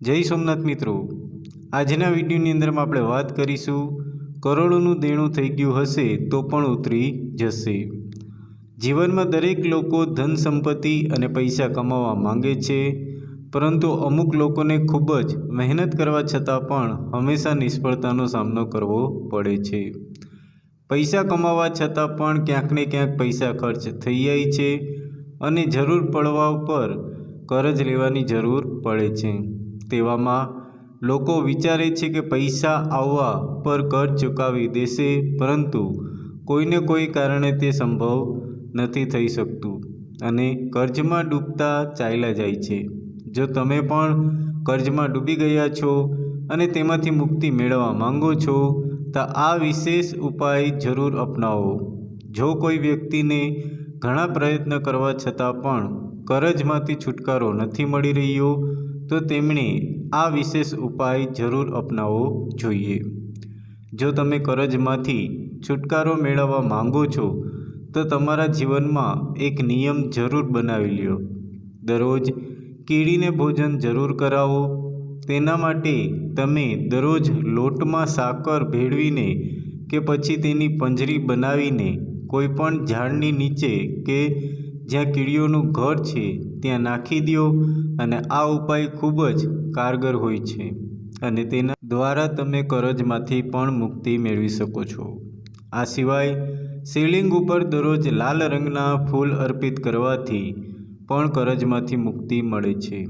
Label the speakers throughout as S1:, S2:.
S1: જય સોમનાથ મિત્રો. આજના વિડીયોની અંદરમાં આપણે વાત કરીશું, કરોડોનું દેણું થઈ ગયું હશે તો પણ ઉતરી જશે. જીવનમાં દરેક લોકો ધન સંપત્તિ અને પૈસા કમાવા માંગે છે, પરંતુ અમુક લોકોને ખૂબ જ મહેનત કરવા છતાં પણ હંમેશા નિષ્ફળતાનો સામનો કરવો પડે છે. પૈસા કમાવા છતાં પણ ક્યાંક ને ક્યાંક પૈસા ખર્ચ થઈ જાય છે અને જરૂર પડવા ઉપર કરજ લેવાની જરૂર પડે છે. તેવામાં લોકો વિચારે છે કે પૈસા આવવા પર કર ચૂકવી દેશે, પરંતુ કોઈને કોઈ કારણે તે સંભવ નથી થઈ શકતું અને કર્જમાં ડૂબતા ચાલ્યા જાય છે. જો તમે પણ કર્જમાં ડૂબી ગયા છો અને તેમાંથી મુક્તિ મેળવવા માંગો છો, તો આ વિશેષ ઉપાય જરૂર અપનાવો. જો કોઈ વ્યક્તિને ઘણા પ્રયત્ન કરવા છતાં પણ કરજમાંથી છુટકારો નથી મળી રહ્યો તો તેમણે આ વિશેષ ઉપાય જરૂર અપનાવવો જોઈએ. જો તમે કરજમાંથી છુટકારો મેળવવા માંગો છો, તો તમારા જીવનમાં એક નિયમ જરૂર બનાવી લ્યો. દરરોજ કીડીને ભોજન જરૂર કરાવો. તેના માટે તમે દરરોજ લોટમાં સાકર ભેળવીને કે પછી તેની પંજરી બનાવીને કોઈપણ ઝાડની નીચે કે જ્યાં કીડીઓનું ઘર છે ત્યાં નાખી દો અને આ ઉપાય ખૂબ જ કારગર હોય છે અને તેના દ્વારા તમે કરજમાંથી પણ મુક્તિ મેળવી શકો છો. આ સિવાય શિવલિંગ ઉપર દરરોજ લાલ રંગના ફૂલ અર્પિત કરવાથી પણ કરજમાંથી મુક્તિ મળે છે.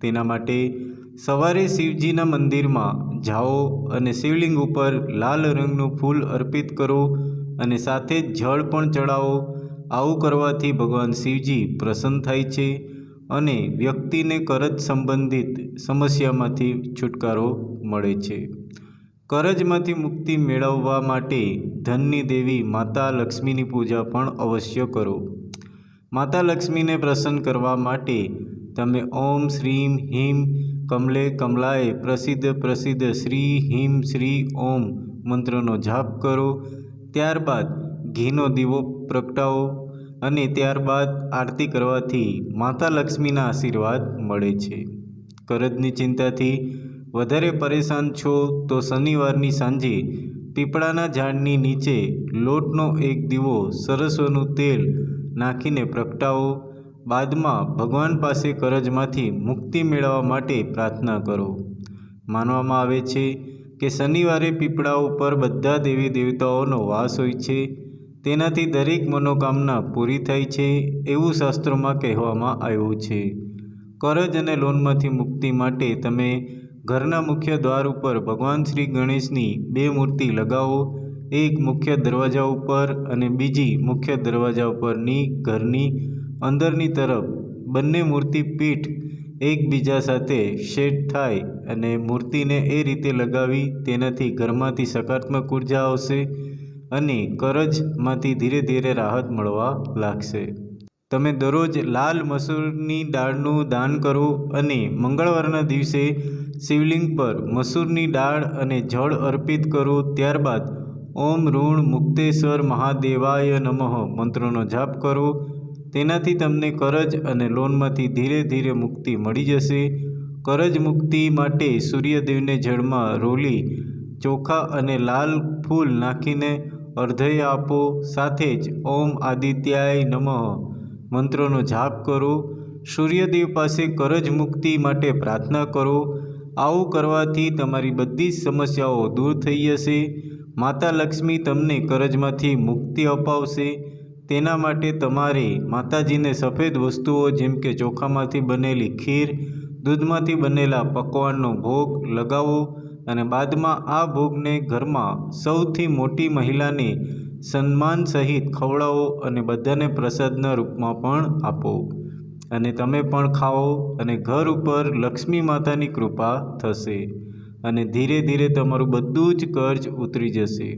S1: તેના માટે સવારે શિવજીના મંદિરમાં જાઓ અને શિવલિંગ ઉપર લાલ રંગનું ફૂલ અર્પિત કરો અને સાથે જળ પણ ચડાવો આવું કરવાથી ભગવાન શિવજી પ્રસન્ન થાય છે અને વ્યક્તિને કરજ સંબંધિત સમસ્યામાંથી છુટકારો મળે છે. કરજમાંથી મુક્તિ મેળવવા માટે ધનની દેવી માતા લક્ષ્મીની પૂજા પણ અવશ્ય કરો. માતા લક્ષ્મીને પ્રસન્ન કરવા માટે તમે ઓમ શ્રીમ હિમ કમલે કમલાએ પ્રસિદ્ધ પ્રસિદ્ધ શ્રી હિમ શ્રી ઓમ મંત્રનો જાપ કરો. ત્યારબાદ ઘીનો દીવો, પ્રગટાવો અને ત્યારબાદ આરતી કરવાથી માતા લક્ષ્મીના આશીર્વાદ મળે છે. કરજની ચિંતાથી વધારે પરેશાન છો તો શનિવારની સાંજે પીપળાના ઝાડની નીચે લોટનો એક દીવો સરસોનું તેલ નાખીને પ્રગટાવો. બાદમાં ભગવાન પાસે કરજમાંથી મુક્તિ મેળવવા માટે પ્રાર્થના કરો. માનવામાં આવે છે કે શનિવારે પીપળા ઉપર બધા દેવી દેવતાઓનો વાસ હોય છે. તેનાથી દરેક મનોકામના પૂરી થાય છે એવું શાસ્ત્રોમાં કહેવામાં આવ્યું છે. કરજ અને લોનમાંથી મુક્તિ માટે તમે ઘરના મુખ્ય દ્વાર ઉપર ભગવાન શ્રી ગણેશની બે મૂર્તિ લગાવો, એક મુખ્ય દરવાજા ઉપર અને બીજી મુખ્ય દરવાજા ઉપરની ઘરની અંદરની તરફ બંને મૂર્તિ પીઠ એકબીજા સાથે શેડ થાય અને મૂર્તિને એ રીતે લગાવી તેનાથી ઘરમાંથી સકારાત્મક ઊર્જા આવશે. અને કરજમાંથી ધીરે ધીરે રાહત મળવા લાગશે. તમે દરરોજ લાલ મસૂરની દાળનું દાન કરો અને મંગળવારના દિવસે શિવલિંગ પર મસૂરની દાળ અને જળ અર્પિત કરો. ત્યારબાદ ઓમ ઋણ મુક્તેશ્વર મહાદેવાય નમઃ મંત્રોનો જાપ કરો. તેનાથી તમને કરજ અને લોનમાંથી ધીરે ધીરે મુક્તિ મળી જશે. કરજ મુક્તિ માટે સૂર્યદેવને જળમાં રોલી ચોખા અને લાલ ફૂલ નાખીને અર્ધય આપો, સાથે જ ઓમ આદિત્યાય નમઃ. મંત્રોનો જાપ કરો. સૂર્યદેવ પાસે કરજ મુક્તિ માટે પ્રાર્થના કરો. આવું કરવાથી તમારી બધી જ સમસ્યાઓ દૂર થઈ જશે. માતા લક્ષ્મી તમને કરજમાંથી મુક્તિ અપાવશે. તેના માટે તમારે માતાજીને સફેદ વસ્તુઓ જેમ કે ચોખામાંથી બનેલી ખીર, દૂધમાંથી બનેલા પકવાનનો ભોગ લગાવો. અને બાદમાં આ ભોગને ઘરમાં સૌથી મોટી મહિલાને સન્માન સહિત ખવડાવો અને બધાને પ્રસાદના રૂપમાં પણ આપો. અને તમે પણ ખાઓ અને ઘર ઉપર લક્ષ્મી માતાની કૃપા થશે અને ધીરે ધીરે તમારું બધું જ કર્જ ઉતરી જશે.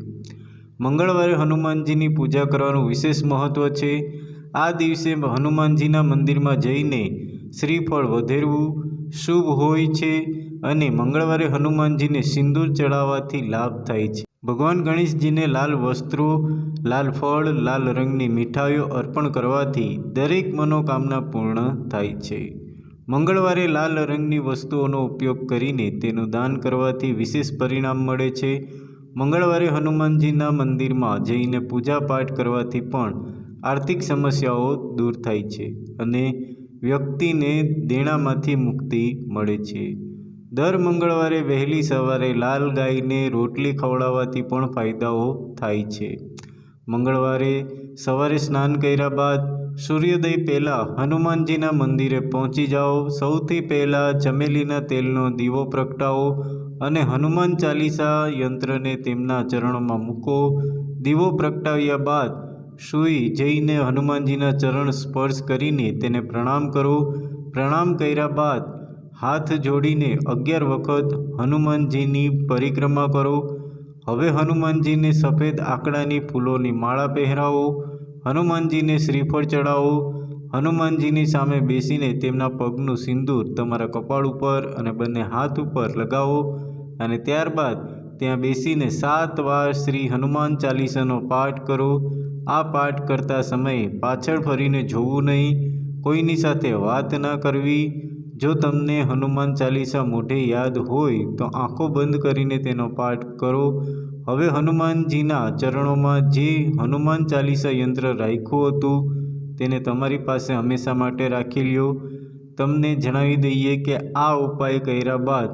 S1: મંગળવારે હનુમાનજીની પૂજા કરવાનું વિશેષ મહત્ત્વ છે. આ દિવસે હનુમાનજીના મંદિરમાં જઈને શ્રીફળ વધેરવું શુભ હોય છે. અને મંગળવારે હનુમાનજીને સિંદૂર ચડાવવાથી લાભ થાય છે. ભગવાન ગણેશજીને લાલ વસ્ત્રો, લાલ ફળ, લાલ રંગની મીઠાઈઓ અર્પણ કરવાથી દરેક મનોકામના પૂર્ણ થાય છે. મંગળવારે લાલ રંગની વસ્તુઓનો ઉપયોગ કરીને તેનું દાન કરવાથી વિશેષ પરિણામ મળે છે. મંગળવારે હનુમાનજીના મંદિરમાં જઈને પૂજાપાઠ કરવાથી પણ આર્થિક સમસ્યાઓ દૂર થાય છે અને વ્યક્તિને દેણામાંથી મુક્તિ મળે છે. દર મંગળવારે વહેલી સવારે લાલ ગાયને રોટલી ખવડાવવાથી પણ ફાયદાઓ થાય છે. મંગળવારે સવારે સ્નાન કર્યા બાદ સૂર્યોદય પહેલાં હનુમાનજીના મંદિરે પહોંચી જાઓ. સૌથી પહેલાં ચમેલીના તેલનો દીવો પ્રગટાવો અને હનુમાન ચાલીસા યંત્રને તેમના ચરણોમાં મૂકો. દીવો પ્રગટાવ્યા બાદ સૂઈ જઈને હનુમાનજીના ચરણ સ્પર્શ કરીને તેને પ્રણામ કરો. પ્રણામ કર્યા બાદ હાથ જોડીને અગિયાર વખત હનુમાનજીની પરિક્રમા કરો. હવે હનુમાનજીને સફેદ આંકડાની ફૂલોની માળા પહેરાવો. હનુમાનજીને શ્રીફળ ચડાવો હનુમાનજીની સામે બેસીને તેમના પગનું સિંદૂર તમારા કપાળ ઉપર અને બંને હાથ ઉપર લગાવો અને ત્યારબાદ ત્યાં બેસીને સાત વાર શ્રી હનુમાન ચાલીસાનો પાઠ કરો. આ પાઠ કરતા સમયે પાછળ ફરીને જોવું નહીં. કોઈની સાથે વાત ના કરવી. જો તમને હનુમાન ચાલીસા મોઢે યાદ હોય તો આંખો બંધ કરીને તેનો પાઠ કરો. હવે હનુમાનજીના ચરણોમાં જે હનુમાન ચાલીસા યંત્ર રાખ્યું હતું, તેને તમારી પાસે હંમેશા માટે રાખી લ્યો. તમને જણાવી દઈએ કે આ ઉપાય કર્યા બાદ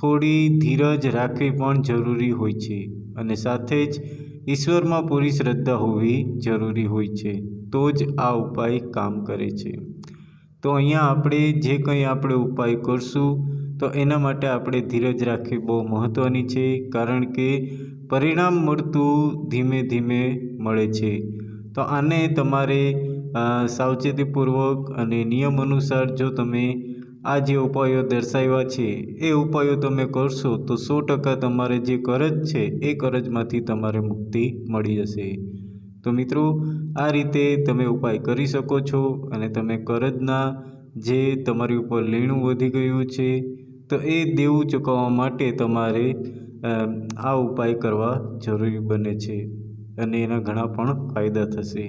S1: થોડી ધીરજ રાખવી પણ જરૂરી હોય છે અને સાથે જ ઈશ્વરમાં પૂરી શ્રદ્ધા હોવી જરૂરી હોય છે. તો જ આ ઉપાય કામ કરે છે. તો અહીંયા આપણે જે કંઈ આપણે ઉપાય કરશું, તો એના માટે આપણે ધીરજ રાખવી બહુ મહત્ત્વની છે, કારણ કે પરિણામ મળતું ધીમે ધીમે મળે છે. તો આને તમારે સાવચેતીપૂર્વક અને નિયમ અનુસાર જો તમે આ જે ઉપાયો દર્શાવ્યા છે, એ ઉપાયો તમે કરશો, તો સો ટકા તમારે જે કરજ છે, એ કરજમાંથી તમારે મુક્તિ મળી જશે. તો મિત્રો, આ રીતે તમે ઉપાય કરી શકો છો અને તમે કરજના. જે તમારી ઉપર લેણું વધી ગયું છે, તો એ દેવું ચૂકવવા માટે તમારે આ ઉપાય કરવા જરૂરી બને છે અને એના ઘણા પણ ફાયદા થશે.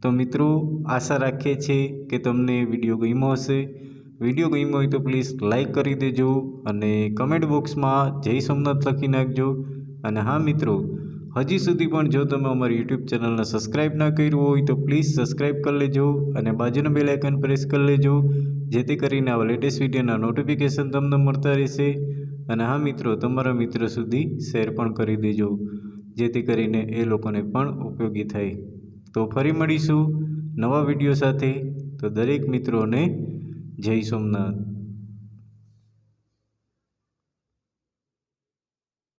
S1: તો મિત્રો, આશા રાખીએ છીએ કે તમને વીડિયો ગમ્યો હશે. વીડિયો ગમ્યો હોય તો પ્લીઝ લાઈક કરી દેજો અને કમેન્ટ બોક્સમાં જય સોમનાથ લખી નાખજો. અને હા મિત્રો હજી સુધી પણ જો તમે અમારી યુટ્યુબ ચેનલને સબસ્ક્રાઈબ ના કર્યું હોય તો પ્લીઝ સબસ્ક્રાઈબ કરી લેજો અને બાજુનું બેલ આઇકન પ્રેસ કરી લેજો. જેથી કરીને આવા લેટેસ્ટ વિડીયોના નોટિફિકેશન તમને મળતા રહેશે. અને હા મિત્રો, તમારા મિત્રો સુધી શેર પણ કરી દેજો. જેથી કરીને એ લોકોને પણ ઉપયોગી થાય. તો ફરી મળીશું નવા વીડિયો સાથે. તો દરેક મિત્રોને જય સોમનાથ.